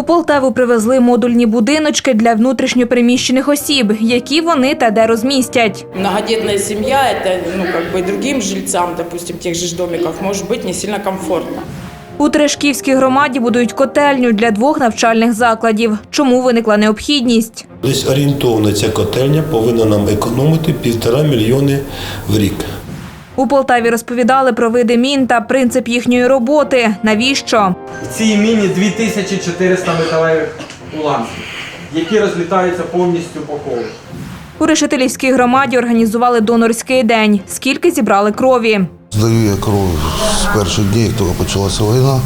У Полтаву привезли модульні будиночки для внутрішньопереміщених осіб, які вони та де розмістять. Многодетная семья, это, ну, как бы другим жильцам, допустим, тех же ж домиков, может быть не сильно комфортно. У Терешківській громаді будують котельню для двох навчальних закладів. Чому виникла необхідність? Десь орієнтовно ця котельня повинна нам економити півтора мільйони в рік. У Полтаві розповідали про види мін та принцип їхньої роботи. Навіщо? В цій міні 2400 металевих уламків, які розлітаються повністю по колу. У Решетилівській громаді організували донорський день. Скільки зібрали крові? Здаю я кров з перших днів, як тільки почалася війна.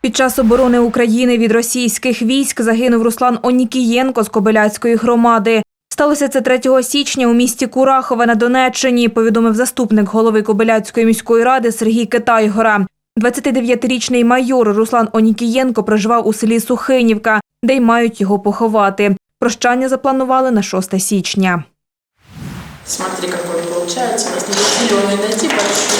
Під час оборони України від російських військ загинув Руслан Онікієнко з Кобиляцької громади. Сталося це 3 січня у місті Курахове на Донеччині, повідомив заступник голови Кобиляцької міської ради Сергій Китайгора. 29-річний майор Руслан Онікієнко проживав у селі Сухинівка, де й мають його поховати. Прощання запланували на 6 січня. Смотри, какой получается. У нас не зеленый найти большой.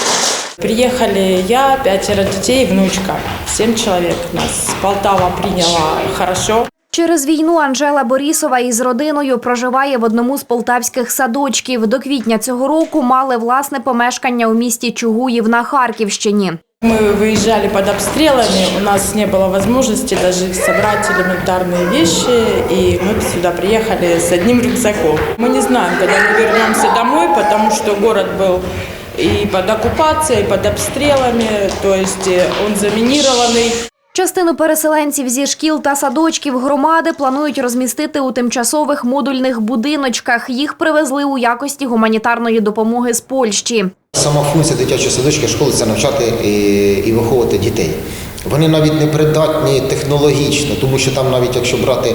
Приехали я, пятеро детей и внучка. Семь человек нас. Полтава приняла хорошо. Через війну Анжела Борісова із родиною проживає в одному з полтавських садочків. До квітня цього року мали власне помешкання у місті Чугуїв на Харківщині. Мы выезжали под обстрелами, у нас не было возможности даже собрать элементарные вещи, и мы сюда приехали с одним рюкзаком. Мы не знаем, когда мы вернемся домой, потому что город был и под оккупацией, и под обстрелами, то есть э, он заминированный. Частину переселенців зі шкіл та садочків громади планують розмістити у тимчасових модульних будиночках. Їх привезли у якості гуманітарної допомоги з Польщі. Сама функція дитячої садочки школи це навчати і, виховувати дітей. Вони навіть не придатні технологічно, тому що там, навіть якщо брати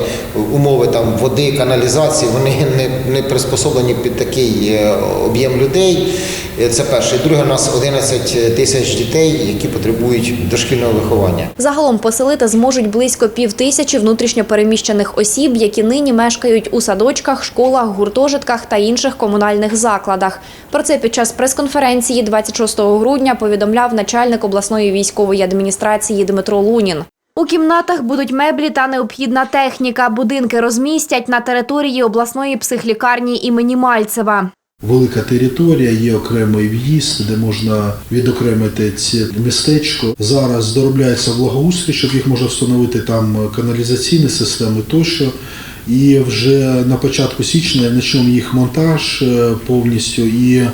умови там води, каналізації, вони не, не приспособлені під такий е, об'єм людей. Е, Це перше. І друге, у нас 11 тисяч дітей, які потребують дошкільного виховання. Загалом поселити зможуть близько пів тисячі внутрішньопереміщених осіб, які нині мешкають у садочках, школах, гуртожитках та інших комунальних закладах. Про це під час прес-конференції 26 грудня повідомляв начальник обласної військової адміністрації Дмитро Лунін. У кімнатах будуть меблі та необхідна техніка. Будинки розмістять на території обласної психлікарні імені Мальцева. Велика територія, є окремий в'їзд, де можна відокремити ці містечко. Зараз доробляється благоустрій, щоб їх можна встановити там каналізаційні системи тощо. І вже на початку січня почнемо їх монтаж е, повністю. І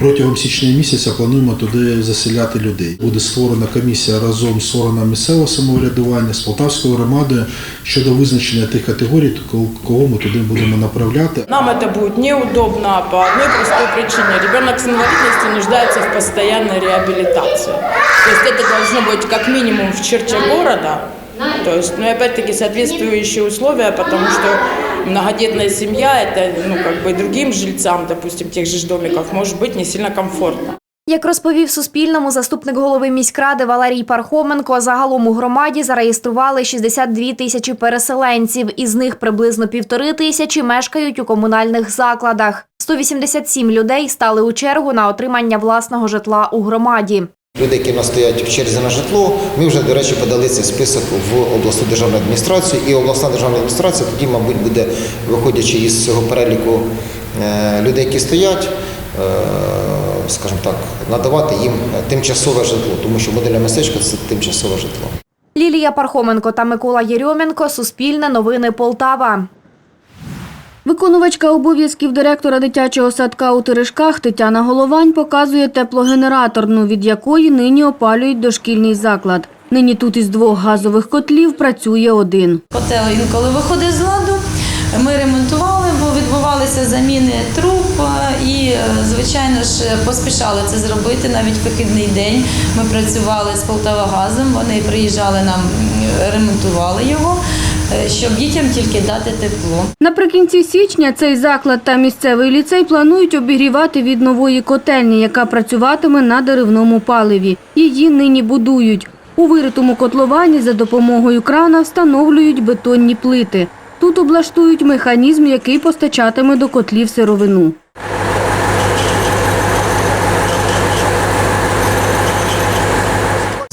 протягом січня місяця плануємо туди заселяти людей. Буде створена комісія разом з органами місцевого самоврядування з Полтавською громадою щодо визначення тих категорій, кого ми туди будемо направляти. Нам это будет неудобно по одной простой причине. Ребенок с инвалидностью нуждается в постоянной реабилитации. То есть это должно быть как минимум в черте города. То есть, ну и опять-таки соответствующие условия, потому что многодетная семья, это, ну, как бы другим жильцам, допустим, тех же ж домиков, может быть не сильно комфортно. Як розповів Суспільному заступник голови міськради Валерій Пархоменко, загалом у громаді зареєстрували 62 тисячі переселенців. Із них приблизно півтори тисячі мешкають у комунальних закладах. 187 людей стали у чергу на отримання власного житла у громаді. Люди, які в нас стоять в черзі на житло, ми вже, до речі, подали цей список в обласну державну адміністрацію. І обласна державна адміністрація тоді, мабуть, буде, виходячи із цього переліку е, людей, які стоять, е, скажімо так, надавати їм тимчасове житло, тому що модельне містечко це тимчасове житло. Лілія Пархоменко та Микола Єрьоменко. Суспільне новини Полтава. Виконувачка обов'язків директора дитячого садка у Терешках Тетяна Головань показує теплогенераторну, від якої нині опалюють дошкільний заклад. Нині тут із двох газових котлів працює один. Котел інколи виходить з ладу. Ми ремонтували, бо відбувалися заміни труб е, і, е, звичайно ж, поспішали це зробити. Навіть вихідний день ми працювали з Полтавагазом. Вони приїжджали нам, ремонтували його, е, щоб дітям тільки дати тепло. Наприкінці січня цей заклад та місцевий ліцей планують обігрівати від нової котельні, яка працюватиме на деревному паливі. Її нині будують. У виритому котловані за допомогою крана встановлюють бетонні плити. Тут облаштують механізм, який постачатиме до котлів сировину.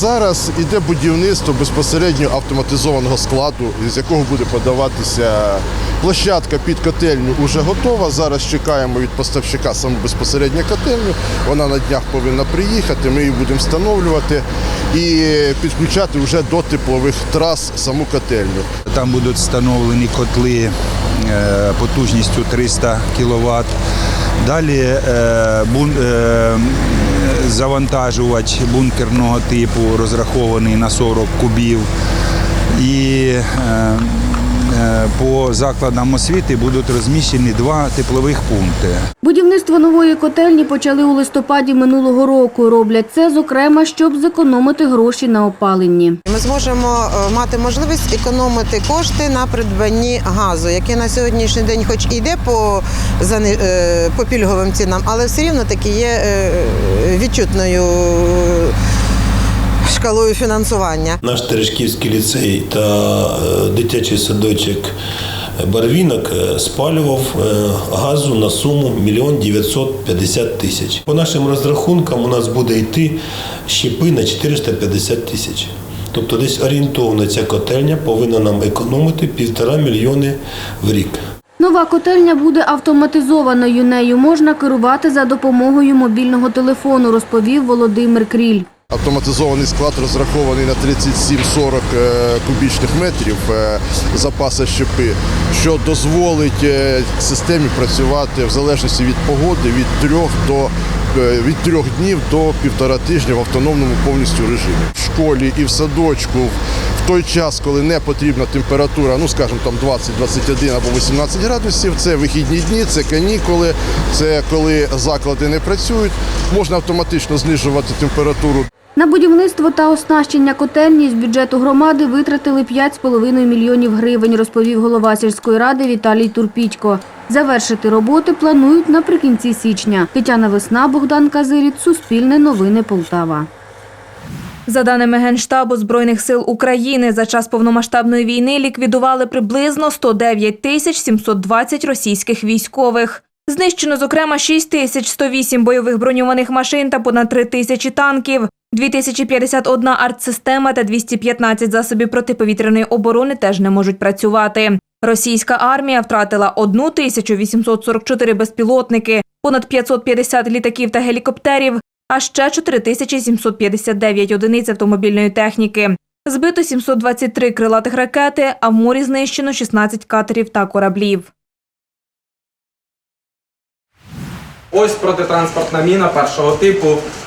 Зараз іде будівництво безпосередньо автоматизованого складу, з якого буде подаватися площадка під котельню. Уже готова. Зараз чекаємо від поставщика саму безпосередньо котельню. Вона на днях повинна приїхати. Ми її будемо встановлювати і підключати вже до теплових трас саму котельню. Там будуть встановлені котли е, потужністю 300 кВт. Далі е, бун- е, завантажувач бункерного типу розрахований на 40 кубів. І е, по закладам освіти будуть розміщені два теплових пункти. Будівництво нової котельні почали у листопаді минулого року. Роблять це, зокрема, щоб зекономити гроші на опаленні. Ми зможемо е, мати можливість економити кошти на придбанні газу, який на сьогоднішній день, хоч і йде по, е, по пільговим цінам, але все рівно таки є е, відчутною шкалою фінансування. Наш Терешківський ліцей та е, дитячий садочок Барвінок е, спалював е, газу на суму 1 950 тисяч. По нашим розрахункам у нас буде йти щепи на 450 тисяч. Тобто десь орієнтовно ця котельня повинна нам економити півтора мільйони в рік. Нова котельня буде автоматизованою. Нею можна керувати за допомогою мобільного телефону, розповів Володимир Кріль. Автоматизований склад розрахований на 37-40 е, кубічних метрів е, запаса щепи, що дозволить е, системі працювати в залежності від погоди від трьох до від трьох днів до півтора тижня в автономному повністю режимі. В школі і в садочку в той час, коли не потрібна температура, ну скажімо там 20, 21 або 18 градусів, це вихідні дні, це канікули, це коли заклади не працюють, можна автоматично знижувати температуру На будівництво та оснащення котельні з бюджету громади витратили 5,5 мільйонів гривень, розповів голова сільської ради Віталій Турпітько. Завершити роботи планують наприкінці січня. Тетяна Весна, Богдан Казиріт, Суспільне новини Полтава. За даними Генштабу Збройних сил України, за час повномасштабної війни ліквідували приблизно 109 тисяч 720 російських військових. Знищено, зокрема, 6 тисяч 108 бойових броньованих машин та понад 3 тисячі танків, 2051 артсистема та 215 засобів протиповітряної оборони теж не можуть працювати. Російська армія втратила 1844 безпілотники, понад 550 літаків та гелікоптерів, а ще 4759 одиниць автомобільної техніки. Збито 723 крилатих ракети, а в морі знищено 16 катерів та кораблів. Ось протитранспортна міна першого типу.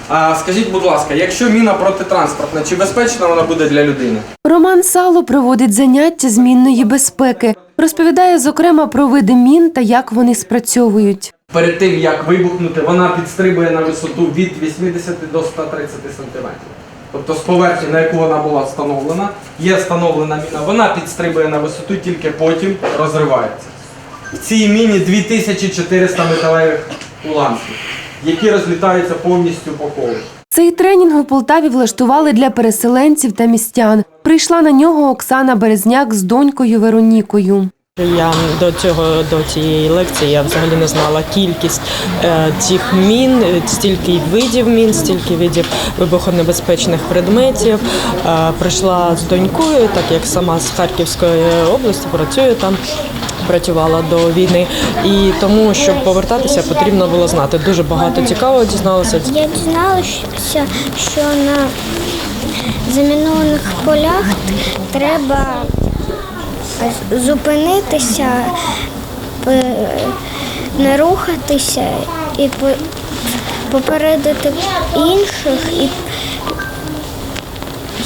А скажіть, будь ласка, якщо міна протитранспортна, чи безпечна вона буде для людини? Роман Сало проводить заняття з мінної безпеки. Розповідає, зокрема, про види мін та як вони спрацьовують. Перед тим як вибухнути, вона підстрибує на висоту від 80 до 130 см. Тобто з поверхні, на яку вона була встановлена, є встановлена міна, вона підстрибує на висоту, тільки потім розривається. В цій міні 2400 металевих уламків, які розлітаються повністю по колу. Цей тренінг у Полтаві влаштували для переселенців та містян. Прийшла на нього Оксана Березняк з донькою Веронікою. Я до цього до цієї лекції я взагалі не знала кількість е, цих мін, е, стільки видів мін, стільки видів вибухонебезпечних предметів. Е, прийшла з донькою, так як сама з Харківської області працюю там. Працювала до війни, і тому, щоб повертатися, потрібно було знати. Дуже багато цікавого дізналася. Я дізналася, що на замінованих полях треба зупинитися, не рухатися і попередити інших і,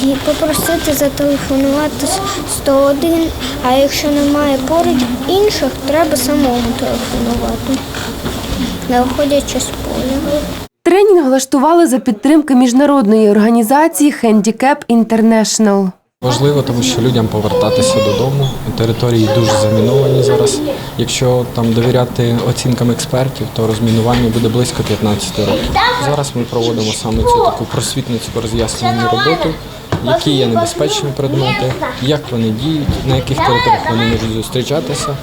і попросити зателефонувати 101, а якщо немає поруч інших, треба самому телефонувати, не виходячи з поля. Тренінг влаштували за підтримки міжнародної організації Handicap International. Важливо, тому що людям повертатися додому. Території дуже заміновані зараз. Якщо там довіряти оцінкам експертів, то розмінування буде близько 15 років. Зараз ми проводимо саме цю таку просвітницьку роз'яснювальну роботу, які є небезпечні предмети, як вони діють, на яких територіях вони можуть зустрічатися.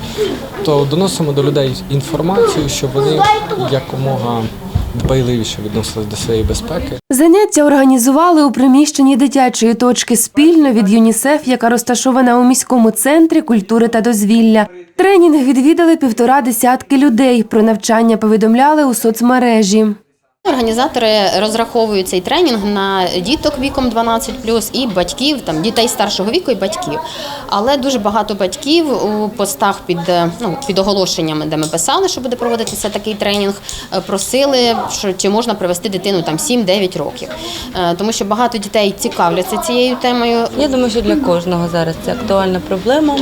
То доносимо до людей інформацію, щоб вони якомога дбайливіше відносились до своєї безпеки. Заняття організували у приміщенні дитячої точки спільно від ЮНІСЕФ, яка розташована у міському центрі культури та дозвілля. Тренінг відвідали півтора десятки людей. Про навчання повідомляли у соцмережі. Організатори розраховують цей тренінг на діток віком 12 і батьків, там дітей старшого віку і батьків. Але дуже багато батьків у постах під е, ну під оголошеннями, де ми писали, що буде проводитися такий тренінг, е, просили, що чи можна привести дитину там 7-9 років, Е, тому що багато дітей цікавляться цією темою. Я думаю, що для кожного зараз це актуальна проблема,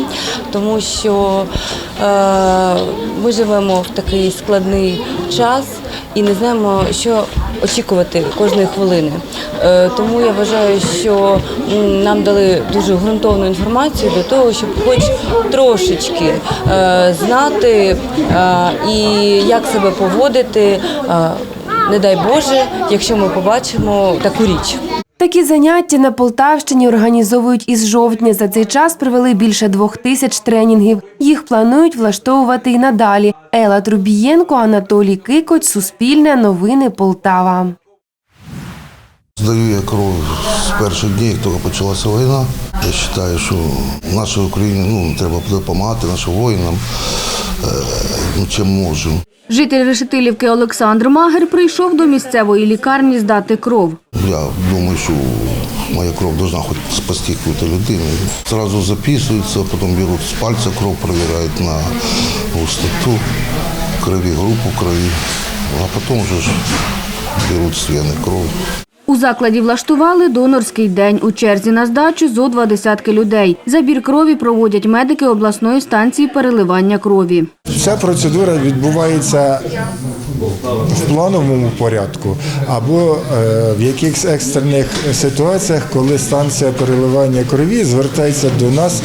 тому що е, ми живемо в такий складний час і не знаємо, що очікувати кожної хвилини. Е, тому я вважаю, що нам дали дуже ґрунтовну інформацію для того, щоб хоч трошечки е, знати е, і як себе поводити, не дай Боже, якщо ми побачимо таку річ. Такі заняття на Полтавщині організовують із жовтня. За цей час провели більше двох тисяч тренінгів. Їх планують влаштовувати і надалі. Ела Трубієнко, Анатолій Кикоць, Суспільне, Новини Полтава. Здаю я кров з перших днів, як почалася війна. Я вважаю, що нашій Україні ну, треба допомагати нашим воїнам, е, ну, чим можемо. Житель Решетилівки Олександр Магер прийшов до місцевої лікарні здати кров. Я думаю, що моя кров повинна хоч спасти якусь людину. Зразу записуються, потім беруть з пальця кров, перевіряють на густоту крові, групу крові, а потім вже ж беруть з кров. У закладі влаштували донорський день. У черзі на здачу зо два десятки людей. Забір крові проводять медики обласної станції переливання крові. Ця процедура відбувається в плановому порядку або е, в якихось екстрених ситуаціях, коли станція переливання крові звертається до нас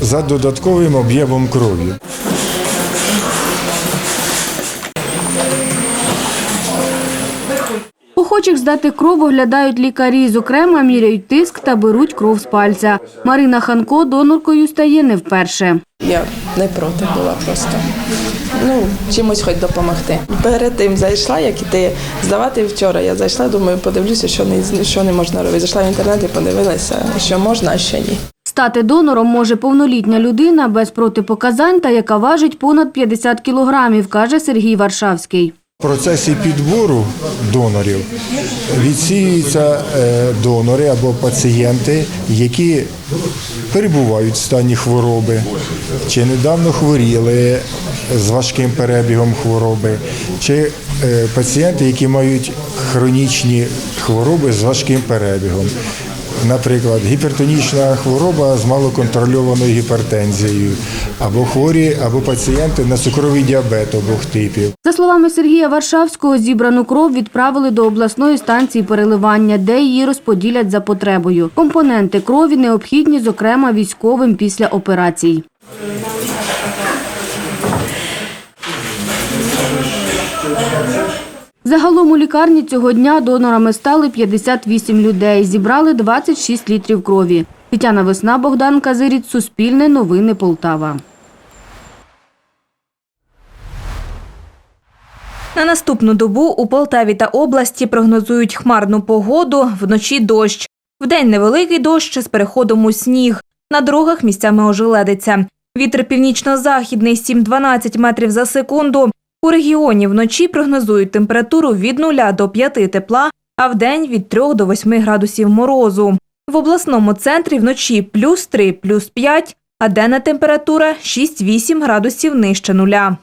за додатковим об'ємом крові. Охочих здати кров оглядають лікарі. Зокрема, міряють тиск та беруть кров з пальця. Марина Ханко доноркою стає не вперше. Я не проти була просто. Ну, чимось хоч допомогти. Перед тим зайшла, як іти здавати вчора. Я зайшла, думаю, подивлюся, що не, що не можна робити. Зайшла в інтернет і подивилася, що можна, а що ні. Стати донором може повнолітня людина без протипоказань та яка важить понад 50 кілограмів, каже Сергій Варшавський. В процесі підбору донорів відсіюються е, донори або пацієнти, які перебувають в стані хвороби, чи недавно хворіли з важким перебігом хвороби, чи е, пацієнти, які мають хронічні хвороби з важким перебігом. Наприклад, гіпертонічна хвороба з малоконтрольованою гіпертензією, або хворі, або пацієнти на цукровий діабет обох типів. За словами Сергія Варшавського, зібрану кров відправили до обласної станції переливання, де її розподілять за потребою. Компоненти крові необхідні, зокрема, військовим після операцій. Загалом у лікарні цього дня донорами стали 58 людей. Зібрали 26 літрів крові. Тетяна Весна, Богдан Казиріць, Суспільне, Новини Полтава. На наступну добу у Полтаві та області прогнозують хмарну погоду, вночі дощ. Вдень невеликий дощ з переходом у сніг. На дорогах місцями ожеледиться. Вітер північно-західний 7-12 метрів за секунду. У регіоні вночі прогнозують температуру від 0 до 5 тепла, а в день від 3 до 8 градусів морозу. В обласному центрі вночі плюс 3, плюс 5, а денна температура 6-8 градусів нижче нуля.